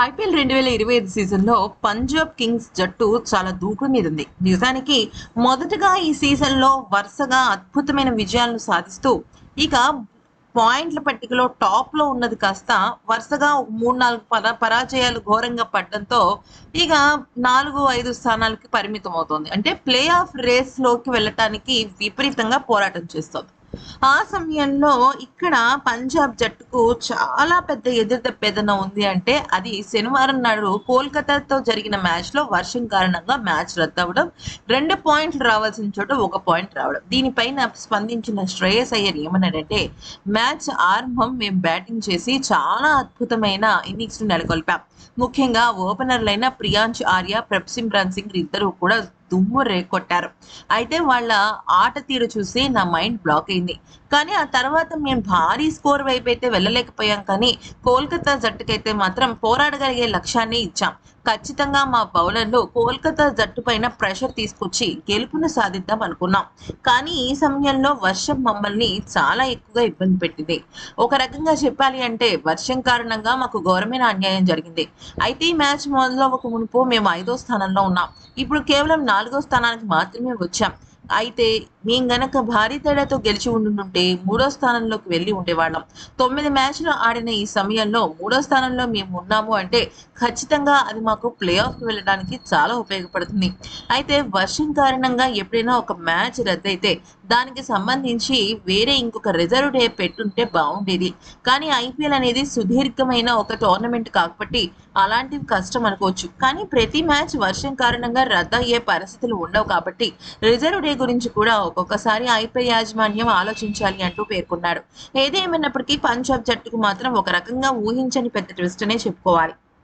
IPL రెండు వేల ఇరవై ఐదు సీజన్లో పంజాబ్ కింగ్స్ జట్టు చాలా దూకుడు మీద ఉంది. నిజానికి మొదటగా ఈ సీజన్లో వరుసగా అద్భుతమైన విజయాలను సాధిస్తూ ఇక పాయింట్ల పట్టికలో టాప్లో ఉన్నది కాస్త వరుసగా మూడు నాలుగు పరా పరాజయాలు ఘోరంగా పడడంతో ఇక నాలుగు ఐదు స్థానాలకి పరిమితం అవుతోంది అంటే ప్లే ఆఫ్ రేస్లోకి వెళ్ళటానికి విపరీతంగా పోరాటం చేస్తోంది. ఆ సమయంలో ఇక్కడ పంజాబ్ జట్టుకు చాలా పెద్ద ఎదురుదెబ్బేదన ఉంది అంటే అది శనివారం నాడు కోల్కతాతో జరిగిన మ్యాచ్లో వర్షం కారణంగా మ్యాచ్ రద్దు అవ్వడం రెండు పాయింట్లు రావాల్సిన చోట ఒక పాయింట్ రావడం. దీనిపైన స్పందించిన శ్రేయస్ అయ్యర్ ఏమన్నాడంటే మ్యాచ్ ఆరంభం మేము బ్యాటింగ్ చేసి చాలా అద్భుతమైన ఇన్నింగ్స్ నెలకొల్పాం. ముఖ్యంగా ఓపెనర్లైన ప్రియాంశ్ ఆర్య ప్రప్సిమ్రాన్ సింగ్ ఇద్దరు కూడా దుమ్ము రేకొట్టారు. అయితే వాళ్ళ ఆట తీరు చూసి నా మైండ్ బ్లాక్ అయింది. కానీ ఆ తర్వాత మేము భారీ స్కోర్ వైపు అయితే వెళ్ళలేకపోయాం. కానీ కోల్కతా జట్టుకైతే మాత్రం పోరాడగలిగే లక్ష్యాన్ని ఇచ్చాం. ఖచ్చితంగా మా బౌలర్లు కోల్కతా జట్టు పైన ప్రెషర్ తీసుకొచ్చి గెలుపును సాధిద్దాం అనుకున్నాం. కానీ ఈ సమయంలో వర్షం మమ్మల్ని చాలా ఎక్కువగా ఇబ్బంది పెట్టింది. ఒక రకంగా చెప్పాలి అంటే వర్షం కారణంగా మాకు ఘోరమైన అన్యాయం జరిగింది. అయితే ఈ మ్యాచ్ మొదలవక మునుపు మేము ఐదో స్థానంలో ఉన్నాం. ఇప్పుడు కేవలం నాలుగో స్థానానికి మాత్రమే వచ్చాం. అయితే మేము గనక భారీ తేడాతో గెలిచి ఉండుంటే మూడో స్థానంలోకి వెళ్ళి ఉండేవాళ్ళం. తొమ్మిది మ్యాచ్లు ఆడిన ఈ సమయంలో మూడో స్థానంలో మేము ఉన్నాము అంటే ఖచ్చితంగా అది మాకు ప్లే ఆఫ్కి వెళ్ళడానికి చాలా ఉపయోగపడుతుంది. అయితే వర్షం కారణంగా ఎప్పుడైనా ఒక మ్యాచ్ రద్దయితే దానికి సంబంధించి వేరే ఇంకొక రిజర్వ్ డే పెట్టుంటే బాగుండేది కానీ ఐపీఎల్ అనేది సుదీర్ఘమైన ఒక టోర్నమెంట్ కాబట్టి అలాంటివి కష్టం అనుకోవచ్చు. కానీ ప్రతి మ్యాచ్ వర్షం కారణంగా రద్దయ్యే పరిస్థితులు ఉండవు కాబట్టి రిజర్వ్ డే గురించి కూడా ఒక్కొక్కసారి ఐపీఎల్ యాజమాన్యం ఆలోచించాలి అంటూ పేర్కొన్నాడు. ఏదేమైనప్పటికీ పంజాబ్ జట్టుకు మాత్రం ఒక రకంగా ఊహించని పెద్ద ట్విస్ట్ అనే చెప్పుకోవాలి.